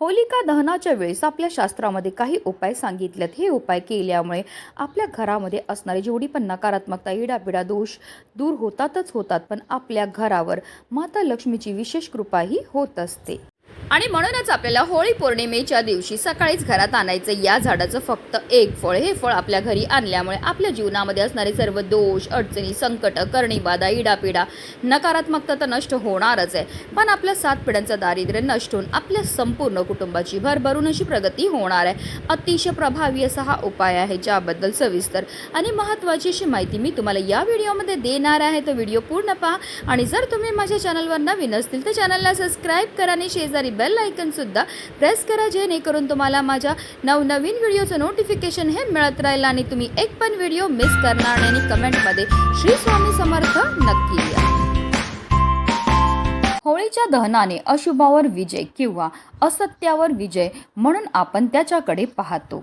होलिका दहनाच्या वेळेस आपल्या शास्त्रामध्ये काही उपाय सांगितलेत. हे उपाय केल्यामुळे आपल्या घरामध्ये असणारी जेवढी पण नकारात्मकता इडापिडा दोष दूर होतातच होतात पण आपल्या घरावर माता लक्ष्मीची विशेष कृपाही होत असते. आणि म्हणूनच आपल्याला होळी पौर्णिमेच्या दिवशी सकाळीच घरात आणायचं या झाडाचं फक्त एक फळ. हे फळ आपल्या घरी आणल्यामुळे आपल्या जीवनामध्ये असणारे सर्व दोष अडचणी संकट करणीबाधा इडापिडा नकारात्मकता तर नष्ट होणारच आहे. पण आपल्या सात पिढ्यांचं दारिद्र्य नष्ट होऊन आपल्या संपूर्ण कुटुंबाची भरभरून अशी प्रगती होणार आहे. अतिशय प्रभावी असा हा उपाय आहे ज्याबद्दल सविस्तर आणि महत्त्वाची अशी माहिती मी तुम्हाला या व्हिडिओमध्ये देणार आहे. तो व्हिडिओ पूर्ण पहा आणि जर तुम्ही माझ्या चॅनलवर नवीन असतील तर चॅनलला सबस्क्राईब करा आणि शेजारी बेल आयकनसुद्धा प्रेस करा जेणेकरून तुम्हाला माझ्या नवनवीन व्हिडिओचं नोटिफिकेशन हे मिळत राहील आणि तुम्ही एक पण व्हिडिओ मिस करणार नाही आणि कमेंटमध्ये श्री स्वामी समर्थ नक्की लिहा. होळीच्या दहनाने अशुभावर विजय किंवा असत्यावर विजय म्हणून आपण त्याच्याकडे पाहतो.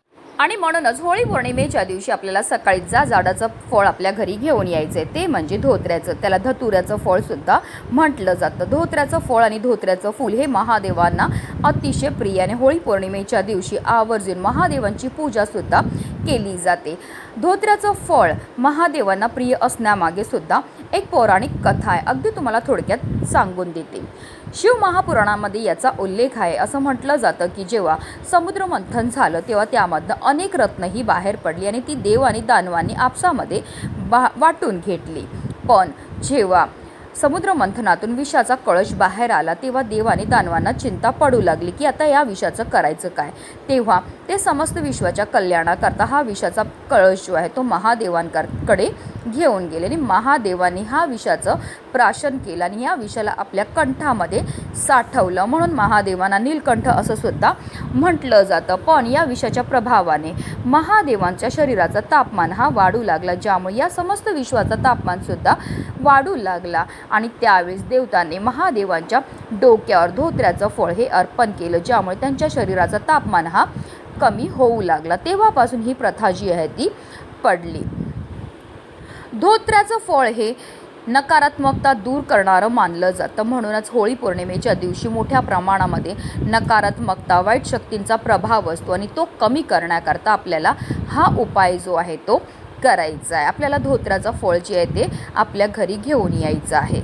आणि म्हणूनच होळी पौर्णिमेच्या दिवशी आपल्याला सकाळी जा झाडाचं फळ आपल्या घरी घेऊन यायचं. आहे ते म्हणजे धोत्र्याचं. त्याला धतुऱ्याचं फळ सुद्धा म्हटलं जातं. धोत्र्याचं फळ आणि धोत्र्याचं फूल हे महादेवांना अतिशय प्रिय आणि होळी पौर्णिमेच्या दिवशी आवर्जून महादेवांची पूजा सुद्धा केली जाते. धोत्र्याचं फळ महादेवांना प्रिय असण्यामागे सुद्धा एक पौराणिक कथा आहे. अगदी तुम्हाला थोडक्यात सांगून देते. शिव महापुराणामध्ये याचा उल्लेख आहे. असं म्हटलं जातं की जेव्हा समुद्र मंथन झालं तेव्हा त्यामधनं अनेक रत्नही बाहेर पडली आणि ती देव आणि दानवांनी आपसामध्ये बा वाटून घेतली. पण जेव्हा समुद्र मंथनातून विषाचा कळश बाहेर आला तेव्हा देवाने दानवांना चिंता पडू लागली की आता या विषाचं करायचं काय? तेव्हा ते समस्त विश्वाच्या कल्याणाकरता हा विषाचा कळश जो आहे तो महादेवांकडे घेऊन गेले. आणि महादेवाने हा विषाचं प्राशन केलं आणि या विषाला आपल्या कंठामध्ये साठवलं. म्हणून महादेवांना नीलकंठ असं सुद्धा म्हटलं जातं. पण या विषाच्या प्रभावाने महादेवांच्या शरीराचा तापमान हा वाढू लागला. ज्यामुळे या समस्त विश्वाचा तापमानसुद्धा वाढू लागला. आणि त्यावेळेस देवतांनी महादेवांच्या डोक्यावर धोत्र्याचं फळ हे अर्पण केलं. ज्यामुळे त्यांच्या शरीराचा तापमान हा कमी होऊ लागला. तेव्हापासून ही प्रथा जी आहे ती पडली. धोत्र्याचं फळ हे नकारात्मकता दूर करणारं मानलं जातं. म्हणूनच होळी पौर्णिमेच्या दिवशी मोठ्या प्रमाणामध्ये नकारात्मकता वाईट शक्तींचा प्रभाव असतो आणि तो कमी करण्याकरता आपल्याला हा उपाय जो आहे तो करायचा आहे. आपल्याला धोत्राचं फळ जे आहे ते आपल्या घरी घेऊन यायचं आहे.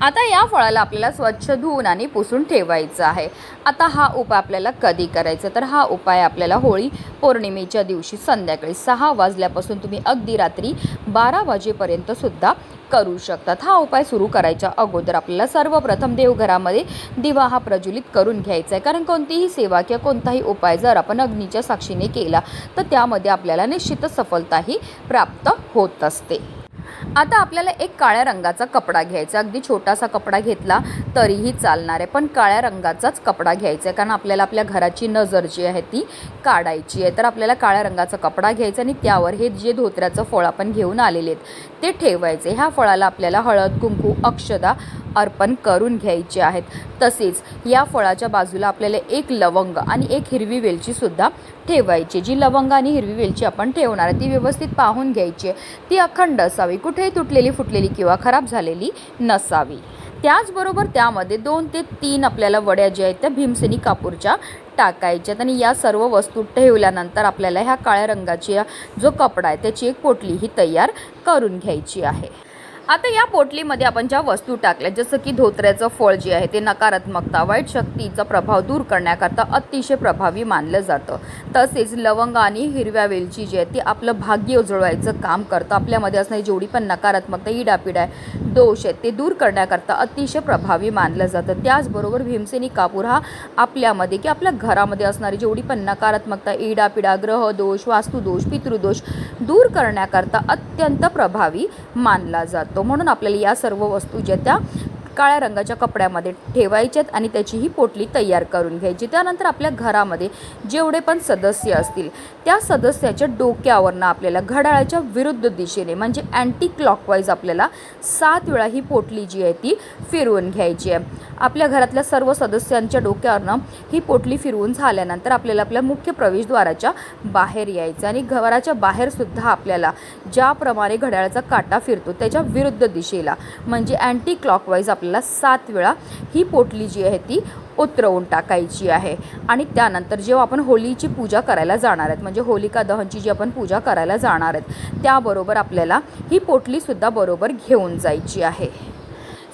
आता या फळाला आपल्याला स्वच्छ धुवून आणि पुसून ठेवायचं आहे. आता हा उपाय आपल्याला कधी करायचा? तर हा उपाय आपल्याला होळी पौर्णिमेच्या दिवशी संध्याकाळी सहा वाजल्यापासून तुम्ही अगदी रात्री बारा वाजेपर्यंत सुद्धा करू शकतात हा उपाय सुरू करायच्या अगोदर आपल्याला सर्वप्रथम देवघरामध्ये दिवा हा प्रज्वलित करून घ्यायचा आहे. कारण कोणतीही सेवा किंवा कोणताही उपाय जर आपण अग्नीच्या साक्षीने केला तर त्यामध्ये आपल्याला निश्चित सफलताही प्राप्त होत असते. आता आपल्याला एक काळ्या रंगाचा कपडा घ्यायचा अगदी छोटासा कपडा घेतला तरीही चालणार आहे. पण काळ्या रंगाचाच कपडा घ्यायचा आहे. कारण आपल्याला आपल्या घराची नजर जी आहे ती काढायची आहे. तर आपल्याला काळ्या रंगाचा कपडा घ्यायचा आणि त्यावर हे जे धोत्र्याचं फळ आपण घेऊन आलेले आहेत ते ठेवायचे. ह्या फळाला आपल्याला हळद कुंकू अक्षदा अर्पण करून घ्यायचे आहेत. तसेच या फळाच्या बाजूला आपल्याला एक लवंग आणि एक हिरवी वेलचीसुद्धा ठेवायची जी लवंग आणि हिरवी वेलची आपण ठेवणार आहे ती व्यवस्थित पाहून घ्यायची आहे. ती अखंड असावी कुठेही तुटलेली फुटलेली किंवा खराब झालेली नसावी. त्याचबरोबर त्यामध्ये दोन ते तीन आपल्याला वड्या ज्या आहेत त्या भीमसेनी कापूरच्या टाकायच्यात आणि या सर्व वस्तू ठेवल्यानंतर आपल्याला ह्या काळ्या रंगाची जो कपडा आहे त्याची एक पोटली ही तयार करून घ्यायची आहे. आता या पोटलीमध्ये आपण ज्या वस्तू टाकल्या जसं की धोत्र्याचं फळ जे आहे ते नकारात्मकता वाईट शक्तीचा प्रभाव दूर करण्याकरता अतिशय प्रभावी मानलं जातं. तसेच लवंग आणि हिरव्या वेलची जी आहे ती आपलं भाग्य उजळवायचं काम करतं. आपल्यामध्ये असणारी जेवढी पण नकारात्मकता इडापिडा आहे दोष आहेत ते दूर करण्याकरता अतिशय प्रभावी मानलं जातं. त्याचबरोबर भीमसेनी कापूर हा आपल्यामध्ये की आपल्या घरामध्ये असणारी जेवढी पण नकारात्मकता इडापिडा ग्रह दोष वास्तुदोष पितृदोष दूर करण्याकरता अत्यंत प्रभावी मानला जातो. म्हणून आपल्याला या सर्व वस्तू ज्या त्या काळ्या रंगाच्या कपड्यामध्ये ठेवायच्यात आणि त्याची ही पोटली तयार करून घ्यायची. त्यानंतर आपल्या घरामध्ये जेवढे पण सदस्य असतील त्या सदस्याच्या डोक्यावरनं आपल्याला घड्याळाच्या विरुद्ध दिशेने म्हणजे अँटी क्लॉकवाईज आपल्याला सात वेळा ही पोटली जी आहे ती फिरवून घ्यायची आहे. आपल्या घरातल्या सर्व सदस्यांच्या डोक्यावरनं ही पोटली फिरवून झाल्यानंतर आपल्याला आपल्या मुख्य प्रवेशद्वाराच्या बाहेर यायचं आणि घराच्या बाहेरसुद्धा आपल्याला ज्याप्रमाणे घड्याळाचा काटा फिरतो त्याच्या विरुद्ध दिशेला म्हणजे अँटी क्लॉकवाईज आपल्याला सात वेळा ही पोटली जी आहे ती उतरवून टाकायची आहे. आणि त्यानंतर जेव्हा आपण होलीची पूजा करायला जाणार आहेत म्हणजे होलिका दहनची जी आपण पूजा करायला जाणार आहेत त्याबरोबर आपल्याला ही पोटलीसुद्धा बरोबर घेऊन जायची आहे.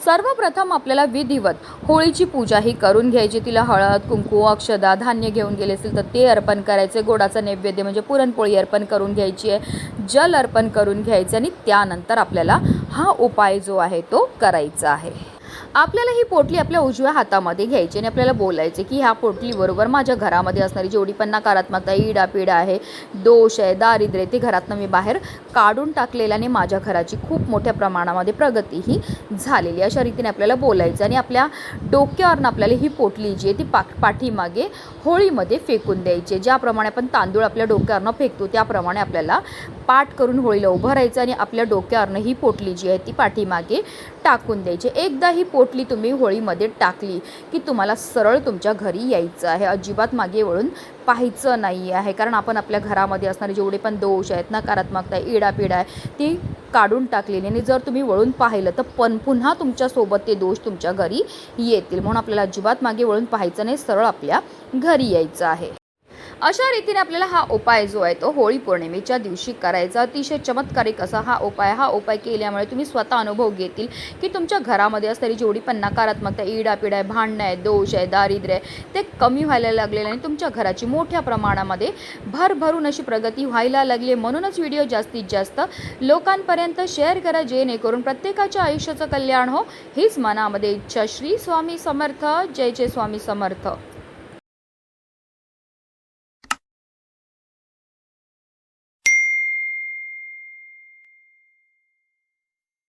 सर्वप्रथम आपल्याला विधिवत होळीची पूजा ही करून घ्यायची. तिला हळद कुंकू अक्षदा धान्य घेऊन गेले असेल तर ते अर्पण करायचे. गोडाचं नैवेद्य म्हणजे पुरणपोळी अर्पण करून घ्यायची आहे. जल अर्पण करून घ्यायचं आणि त्यानंतर आपल्याला हा उपाय जो आहे तो करायचा आहे. आपल्याला ही पोटली आपल्या उजव्या हातामध्ये घ्यायची आणि आपल्याला बोलायचे की ह्या पोटलीबरोबर माझ्या घरामध्ये असणारी जेवढी पण नकारात्मकता इडापिडा आहे दोष आहे दारिद्र्य ते घरातनं मी बाहेर काढून टाकलेल्याने माझ्या घराची खूप मोठ्या प्रमाणामध्ये प्रगती ही झालेली अशा रीतीने आपल्याला बोलायचं आणि आपल्या डोक्यावरनं आपल्याला ही पोटली जी आहे ती पा पाठीमागे होळीमध्ये फेकून द्यायची. ज्याप्रमाणे आपण तांदूळ आपल्या डोक्यावरनं फेकतो त्याप्रमाणे आपल्याला पाठ करून होळीला उभं राहायचं आणि आपल्या डोक्यावरनं ही पोटली जी आहे ती पाठीमागे टाकून द्यायची. एकदा ही पोट पोटली तुम्ही होळीमध्ये टाकली की तुम्हाला सरळ तुमच्या घरी यायचं आहे? अजिबात मागे वळून पाहायचं नाही आहे. कारण आपण आपल्या घरामध्ये असणारे जेवढे पण दोष आहेत नकारात्मकता आहे इडापिडा आहे ती काढून टाकलेली आणि जर तुम्ही वळून पाहिलं तर पण पुन्हा तुमच्यासोबत ते दोष तुमच्या घरी येतील म्हणून आपल्याला अजिबात मागे वळून पाहायचं नाही सरळ आपल्या घरी यायचं आहे. अशा रीतीने आपल्याला हा उपाय जो आहे तो होळी पौर्णिमेच्या दिवशी करायचा. अतिशय चमत्कारिक असा हा उपाय हा उपाय केल्यामुळे तुम्ही स्वतः अनुभव घेतील की तुमच्या घरामध्ये असणारी जेवढी पण नकारात्मकता इडापिडा आहे भांडणं आहे दोष आहे दारिद्र्य आहे ते कमी व्हायला लागलेलं आणि तुमच्या घराची मोठ्या प्रमाणामध्ये भरभरून अशी प्रगती व्हायला लागली म्हणूनच व्हिडिओ जास्तीत जास्त लोकांपर्यंत शेअर करा जेणेकरून प्रत्येकाच्या आयुष्याचं कल्याण हो. हीच मनामध्ये इच्छा. श्री स्वामी समर्थ. जय जय स्वामी समर्थ.